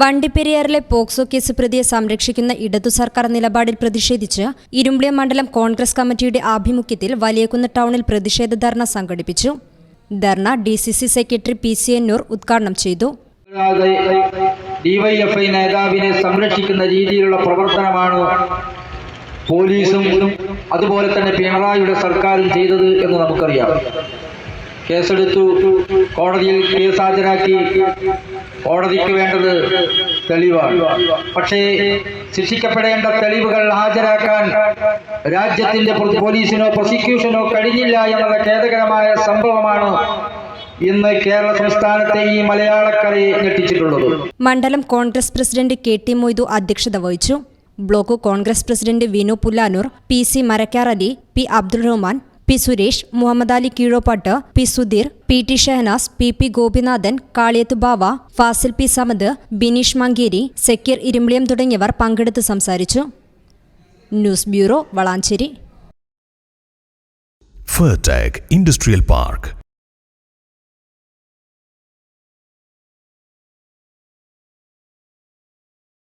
വണ്ടിപ്പെരിയാറിലെ POCSO case പ്രതിയെ സംരക്ഷിക്കുന്ന ഇടതു സർക്കാർ നിലപാടിൽ പ്രതിഷേധിച്ച് ഇരുമ്പിളിയ മണ്ഡലം കോൺഗ്രസ് കമ്മിറ്റിയുടെ ആഭിമുഖ്യത്തിൽ വലിയകുന്ന് ടൗണിൽ പ്രതിഷേധ ധർണ സംഘടിപ്പിച്ചു. Dharna D C C secretary P C Ennur ഉദ്ഘാടനം ചെയ്തു. ഡിവൈഎഫ്ഐ നേതാവിനെ സംരക്ഷിക്കുന്ന രീതിയിലുള്ള പ്രവർത്തനമാണ് പോലീസും അതുപോലെ തന്നെ പിണറായിയുടെ സർക്കാരും ചെയ്തത് എന്ന് നമുക്കറിയാം. കേസെടുത്തു. കോടതിയിൽ കേസ് ഹാജരാക്കി കോടതിക്ക് വേണ്ടത് തെളിവാണ്. പക്ഷേ ശിക്ഷിക്കപ്പെടേണ്ട തെളിവുകൾ ഹാജരാക്കാൻ രാജ്യത്തിന്റെ പോലീസിനോ പ്രോസിക്യൂഷനോ കഴിഞ്ഞില്ല എന്നുള്ള ഖേദകരമായ സംഭവമാണ് ഇന്ന് കേരള സംസ്ഥാനത്തെ ഈ മലയാളക്കരയെ ഞെട്ടിച്ചിട്ടുള്ളത്. മണ്ഡലം Congress president K T Moidu അധ്യക്ഷത വഹിച്ചു. Block Congress president Vinu Pullanur P C Marakkar Ali P Abdul Rahman P Suresh Muhammad Ali Kizhoppat P Sudheer P T Shahnas P P Gopinathan Kaliyath Bava Fasil P Samad Bineesh Mankeri Sakkir Irimbiliyam തുടങ്ങിയവർ പങ്കെടുത്ത് സംസാരിച്ചു. News bureau Valanchery. Industrial Park.